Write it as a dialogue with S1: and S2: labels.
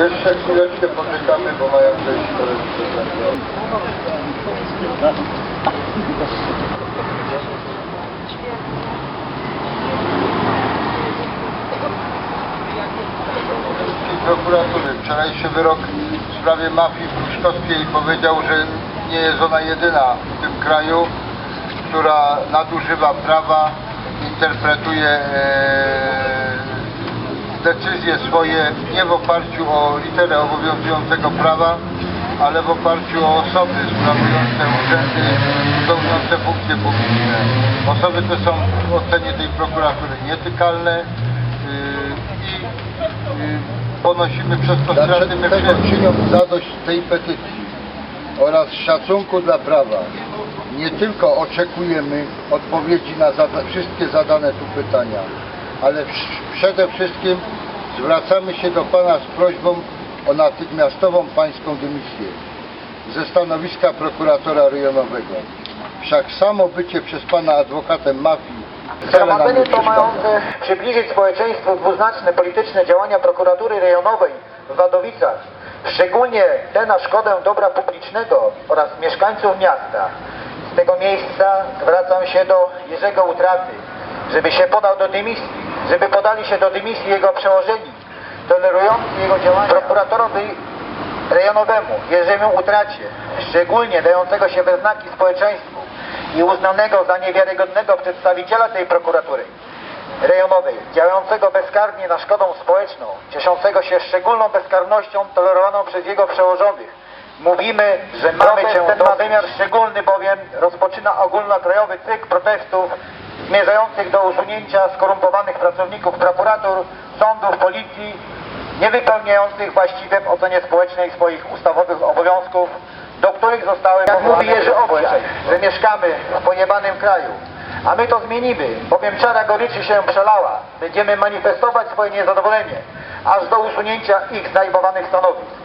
S1: Jeszcze
S2: chwileczkę poczekamy, bo mają koledzy. prokuratury. Wczorajszy wyrok w sprawie mafii pruszkowskiej powiedział, że nie jest ona jedyna w tym kraju, która nadużywa prawa, interpretuje e, decyzje swoje nie w oparciu o literę obowiązującego prawa, ale w oparciu o osoby sprawujące urzędy, pełniące funkcje publiczne. Osoby te są w ocenie tej prokuratury nietykalne yy, i yy, ponosimy przez to straty
S3: czynią zadość tej petycji oraz szacunku dla prawa. Nie tylko oczekujemy odpowiedzi na zada wszystkie zadane tu pytania, ale przede wszystkim zwracamy się do Pana z prośbą o natychmiastową Pańską dymisję ze stanowiska prokuratora rejonowego. Wszak samo bycie przez Pana adwokatem mafii
S4: Zgromadzenie to mające przybliżyć społeczeństwu dwuznaczne polityczne działania prokuratury rejonowej w Wadowicach, szczególnie te na szkodę dobra publicznego oraz mieszkańców miasta. Z tego miejsca zwracam się do Jerzego Utraty, żeby się podał do dymisji, żeby podali się do dymisji jego przełożeni, tolerujący jego działania. Prokuratorowi rejonowemu Jerzemu Utracie, szczególnie dającego się we znaki społeczeństwu i uznanego za niewiarygodnego przedstawiciela tej prokuratury rejonowej, działającego bezkarnie na szkodę społeczną, cieszącego się szczególną bezkarnością tolerowaną przez jego przełożonych. Mówimy, że mamy cię ten ma wymiar szczególny, bowiem rozpoczyna ogólnokrajowy cykl protestów zmierzających do usunięcia skorumpowanych pracowników prokuratur, sądów, policji, niewypełniających właściwie w ocenie społecznej swoich ustawowych obowiązków, do których zostały Jak mówi Jerzy Owsiak, że mieszkamy w pojebanym kraju. A my to zmienimy, bowiem czara goryczy się przelała. Będziemy manifestować swoje niezadowolenie, aż do usunięcia ich zajmowanych stanowisk.